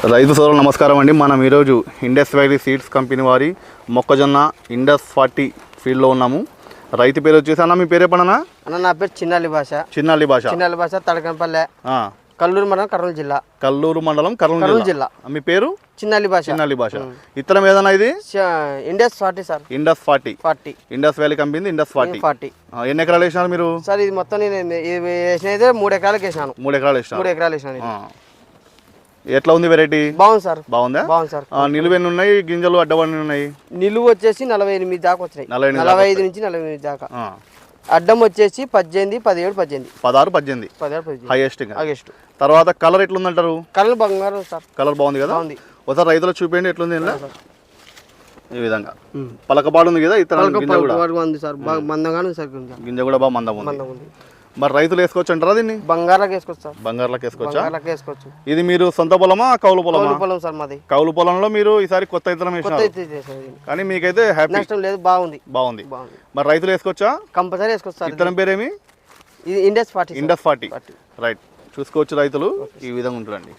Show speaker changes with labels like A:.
A: రైతు సోదరులు నమస్కారం అండి. మనం ఈరోజు ఇండస్ వ్యాలీ సీడ్స్ కంపెనీ వారి మొక్కజొన్న ఇండస్ ఫార్టీ ఫీల్డ్లో ఉన్నాము. రైతు పేరు వచ్చేసి అన్న మీ పేరు ఎప్పుడన్నా?
B: అన్న నా పేరు చిన్నాలి భాష.
A: చిన్నాలి భాష.
B: చిన్నాలి భాష తడకంపల్లె కల్లూరు మండలం కర్నూలు జిల్లా.
A: కల్లూరు మండలం కర్నూలు జిల్లా. మీ పేరు?
B: చిన్నాలి భాష.
A: చిన్నాలి భాష. ఇతరం ఏదన్నా ఇది?
B: Indus forty sir
A: Indus forty
B: forty
A: Indus valley company Indus forty
B: forty
A: ఎన్ని ఎకరాలు వేసినారు మీరు?
B: సార్ ఇది మొత్తం నేను వేసినైతే మూడు ఎకరాలకు వేసినాను.
A: మూడు ఎకరాలు వేసినారు.
B: మూడు ఎకరాలు.
A: ఆ. ఎట్లా ఉంది వెరైటీ
B: బాగుంది సార్.
A: బాగుందా?
B: బాగుంది సార్.
A: నిలువ ఎన్ని ఉన్నాయి? గింజలు అడ్డబడి ఉన్నాయి?
B: నిలువు వచ్చేసి నలభై ఎనిమిది దాకా వచ్చినాయి.
A: నలభై
B: నలభై ఐదు నుంచి నలభై ఎనిమిది దాకా. అడ్డం వచ్చేసి పద్దెనిమిది పదిహేడు పద్దెనిమిది.
A: పదహారు పద్దెనిమిది. హైయెస్ట్
B: ఆగస్టు
A: తర్వాత కలర్ ఎట్లుందంటారు?
B: కళ్ళు బంగారం సార్.
A: కలర్ బాగుంది కదా? ఒకసారి రైతులు చూపించండి ఎట్లుంది? ఈ విధంగా. పలకపాడు ఉంది కదా ఇతర గింజ కూడా?
B: ఉంది సార్. మందంగానే గింజ.
A: కూడా బాగా మందం
B: ఉంది.
A: మరి రైతులు వేసుకోవచ్చు అంటారా దీన్ని?
B: బంగారాలకు వేసుకోవచ్చు? సార్
A: బంగారులకు వేసుకోవచ్చా?
B: బంగారాలకు వేసుకోవచ్చు.
A: ఇది మీరు సొంత పొలమా కౌలు పొలమా?
B: కౌలు పొలం సార్ మాది.
A: కౌలు పొలంలో మీరు ఈసారి కొత్త ఇతరం
B: కొత్త
A: వేసినారు.
B: అయితే చేసాం ఇది.
A: కానీ మీకైతే హ్యాపీ
B: నష్టం లేదు బాగుంది.
A: బాగుంది.
B: బాగుంది.
A: మరి రైతులు వేసుకోవచ్చా?
B: కంపల్సరీ వేసుకోవచ్చు సార్
A: ఇతరం పేరేమి?
B: ఇది Indus party sir.
A: Indus forty
B: party
A: right చూసుకోవచ్చు రైతులు. ఈ విధంగా ఉంటుందండి.